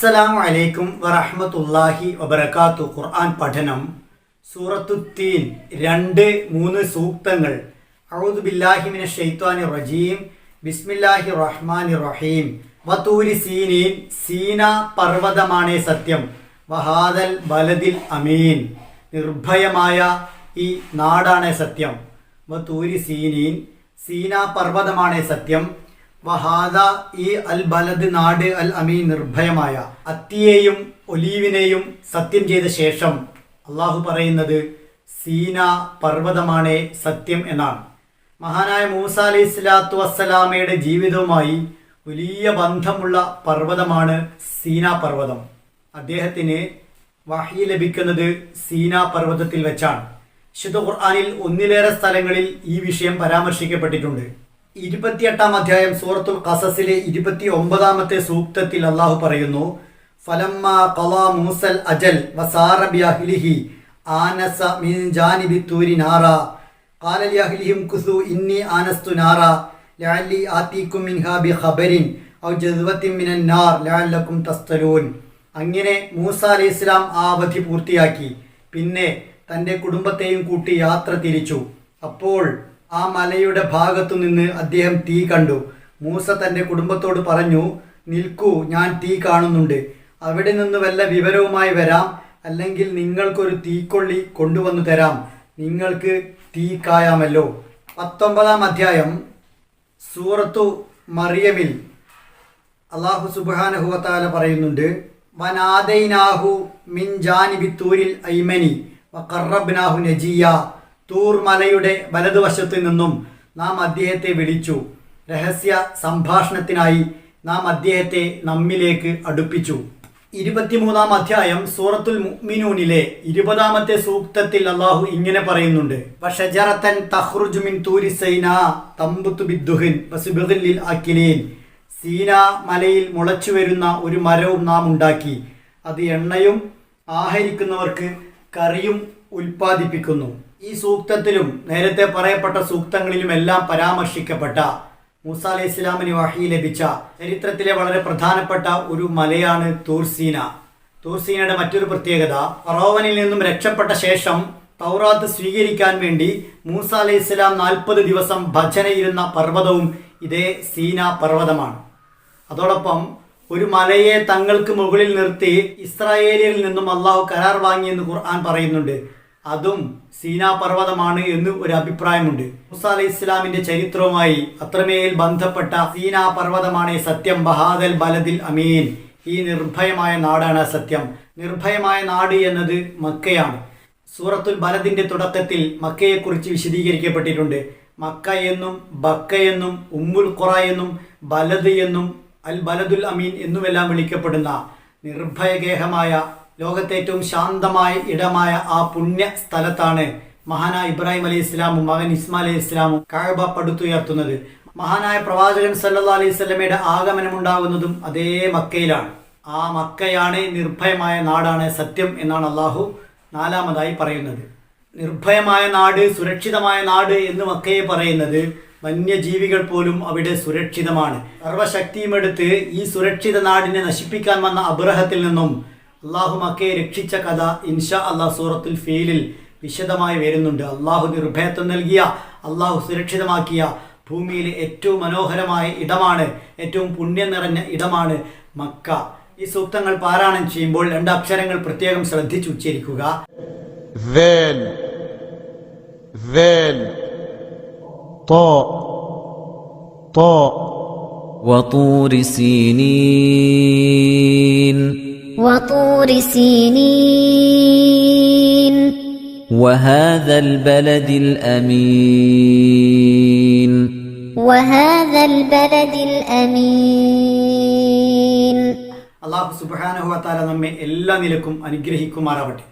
അസ്സലാമു അലൈക്കും വറഹ്മത്തുള്ളാഹി വബർക്കാത്തു ഖുർആൻ പഠനം സൂറത്തു തീൻ രണ്ട് മൂന്ന് സൂക്തങ്ങൾ. അഊദു ബില്ലാഹി ഷെയ്ത്വാനി റജീം. ബിസ്മില്ലാഹി റഹ്മാനി റഹീം. വതൂരി സീനീൻ സീന പർവതമാണേ സത്യം. വഹാദൽ ബലദിൽ അമീൻ. നിർഭയമായ ഈ നാടാണേ സത്യം. വതൂരി സീനീൻ സീന പർവതമാണേ സത്യം. വഹാദ ഈ അൽ ബലദ് നാട് അൽ അമീൻ നിർഭയമായ അത്തിയെയും ഒലീവിനെയും സത്യം ചെയ്ത ശേഷം അള്ളാഹു പറയുന്നത് സീന പർവതമാണേ സത്യം എന്നാണ്. മഹാനായ മൂസ അലൈഹി സ്വലാത്തു വസ്സലാമയുടെ ജീവിതവുമായി വലിയ ബന്ധമുള്ള പർവതമാണ് സീന പർവതം. അദ്ദേഹത്തിന് വഹി ലഭിക്കുന്നത് സീന പർവതത്തിൽ വെച്ചാണ്. വിശുദ്ധ ഖുർആാനിൽ ഒന്നിലേറെ സ്ഥലങ്ങളിൽ ഈ വിഷയം പരാമർശിക്കപ്പെട്ടിട്ടുണ്ട്. ഇരുപത്തിയെട്ടാം അധ്യായം സൂറത്തുൽ ഖസസിലെ ഇരുപത്തി ഒമ്പതാമത്തെ സൂക്തത്തിൽ അള്ളാഹു പറയുന്നു ഫലമ്മ ഖളാ മൂസൽ അജൽ വസാറ ബിഅഹ്ലിഹി ആനസ മിൻ ജാനിബി തൂരി നാറ. ഖാല ലിഅഹ്ലിഹിം കുസു ഇന്നി ആനസ്തു നാറ. ലഅല്ലി ആതീകും മിൻഹാ ബിഖബരിൻ ഔ ജദ്വത്തിൻ മിനൻ നാർ ലഅല്ലക്കും തസ്തലൂൻ. അങ്ങനെ മൂസ അലൈഹി ഇസ്ലാം ആ അവധി പൂർത്തിയാക്കി. പിന്നെ തന്റെ കുടുംബത്തെയും കൂട്ടി യാത്ര തിരിച്ചു. അപ്പോൾ ആ മലയുടെ ഭാഗത്തു നിന്ന് അദ്ദേഹം തീ കണ്ടു. മൂസ തന്റെ കുടുംബത്തോട് പറഞ്ഞു നിൽക്കൂ ഞാൻ തീ കാണുന്നുണ്ട്. അവിടെ നിന്ന് വല്ല വിവരവുമായി വരാം. അല്ലെങ്കിൽ നിങ്ങൾക്കൊരു തീക്കൊള്ളി കൊണ്ടുവന്നു തരാം. നിങ്ങൾക്ക് തീ കായാമല്ലോ. പത്തൊമ്പതാം അധ്യായം സൂറത്തു മറിയമിൽ അള്ളാഹു സുബാനഹുവത്താല പറയുന്നുണ്ട് വനാദൈനാഹു മിൻ ജാനിബി തൂരിൽ ഐമനി വക്കറബ്നാഹു നജിയ. തൂർ മലയുടെ വലതുവശത്തു നിന്നും നാം അദ്ദേഹത്തെ വിളിച്ചു. രഹസ്യ സംഭാഷണത്തിനായി നാം അദ്ദേഹത്തെ നമ്മിലേക്ക് അടുപ്പിച്ചു. ഇരുപത്തിമൂന്നാം അധ്യായം സൂറത്തുൽ മുഅ്മിനൂനിലെ ഇരുപതാമത്തെ സൂക്തത്തിൽ അള്ളാഹു ഇങ്ങനെ പറയുന്നുണ്ട്. വഷജറത്തൻ തഖ്റുജു മിൻ തൂരി സൈന തമ്പുത്തു ബിദ്ദുഹിൻ വസുബിദിൽ അക്കിലീൻ സീന മലയിൽ മുളച്ചു വരുന്ന ഒരു മരവും നാം ഉണ്ടാക്കി. അത് എണ്ണയും ആഹരിക്കുന്നവർക്ക് കറിയും ഉൽപ്പാദിപ്പിക്കുന്നു. ഈ സൂക്തത്തിലും നേരത്തെ പറയപ്പെട്ട സൂക്തങ്ങളിലും എല്ലാം പരാമർശിക്കപ്പെട്ട മൂസ അലൈഹി ഇസ്ലാമിന് വഹി ലഭിച്ച ചരിത്രത്തിലെ വളരെ പ്രധാനപ്പെട്ട ഒരു മലയാണ് തൂർസീന. തൂർസീനയുടെ മറ്റൊരു പ്രത്യേകത ഫറോവനിൽ നിന്നും രക്ഷപ്പെട്ട ശേഷം തൗറാത്ത് സ്വീകരിക്കാൻ വേണ്ടി മൂസ അലൈഹി ഇസ്ലാം നാൽപ്പത് ദിവസം ഭജനയിരുന്ന പർവതവും ഇതേ സീന പർവതമാണ്. അതോടൊപ്പം ഒരു മലയെ തങ്ങൾക്ക് മുകളിൽ നിർത്തി ഇസ്രായേലിൽ നിന്നും അള്ളാഹു കരാർ വാങ്ങിയെന്ന് ഖുർആൻ പറയുന്നുണ്ട്. അതും സീനാ പർവതമാണ് എന്ന് ഒരു അഭിപ്രായമുണ്ട്. മുസാലി ഇസ്ലാമിന്റെ ചരിത്രവുമായി അത്രമേൽ ബന്ധപ്പെട്ട സീനാ പർവതമാണ് സത്യം. ബഹാദൽ ബലദിൽ അമീൻ. ഈ നിർഭയമായ നാടാണ് സത്യം. നിർഭയമായ നാട് എന്നത് മക്കയാണ്. സൂറത്തുൽ ബലദിന്റെ തുടക്കത്തിൽ മക്കയെക്കുറിച്ച് വിശദീകരിക്കപ്പെട്ടിട്ടുണ്ട്. മക്ക എന്നും ബക്ക എന്നും ഉമ്മുൽ ഖുറ എന്നും ബലദ് എന്നും അൽ ബലദുൽ അമീൻ എന്നുമെല്ലാം വിളിക്കപ്പെടുന്ന നിർഭയഗേഹമായ ലോകത്തെ ഏറ്റവും ശാന്തമായ ഇടമായ ആ പുണ്യ സ്ഥലത്താണ് മഹാനായ ഇബ്രാഹിം അലി ഇസ്ലാമും മകൻ ഇസ്മാ അലി ഇസ്ലാമും കഴബ പടുത്തുയർത്തുന്നത്. മഹാനായ പ്രവാചകൻ സല്ലാ അലൈഹി സ്വലമയുടെ ആഗമനമുണ്ടാകുന്നതും അതേ മക്കയിലാണ്. ആ മക്കയാണ് നിർഭയമായ നാടാണ് സത്യം എന്നാണ് അള്ളാഹു നാലാമതായി പറയുന്നത്. നിർഭയമായ നാട് സുരക്ഷിതമായ നാട് എന്ന് മക്കയെ പറയുന്നത് വന്യജീവികൾ പോലും അവിടെ സുരക്ഷിതമാണ്. സർവശക്തിയുമെടുത്ത് ഈ സുരക്ഷിത നാടിനെ നശിപ്പിക്കാൻ വന്ന അബ്രഹത്തിൽ നിന്നും അള്ളാഹു മക്കയെ രക്ഷിച്ച കഥ ഇൻഷാ അള്ളാഹ് സൂറത്തുൽ ഫീലിൽ വിശദമായി വരുന്നുണ്ട് അള്ളാഹു നിർഭയത്വം നൽകിയ അള്ളാഹു സുരക്ഷിതമാക്കിയ ഭൂമിയിലെ ഏറ്റവും മനോഹരമായ ഇടമാണ് ഏറ്റവും പുണ്യം നിറഞ്ഞ ഇടമാണ് മക്ക ഈ സൂക്തങ്ങൾ പാരായണം ചെയ്യുമ്പോൾ രണ്ട് അക്ഷരങ്ങൾ പ്രത്യേകം ശ്രദ്ധിച്ച് ഉച്ചരിക്കുക ذال ذال طاء طاء وطور سينين وطور سينين وهذا البلد الأمين وهذا البلد الأمين അള്ളാഹു സുബാനഹുവത്താല നമ്മെ എല്ലാ നിലക്കും അനുഗ്രഹിക്കുമാറാവട്ടെ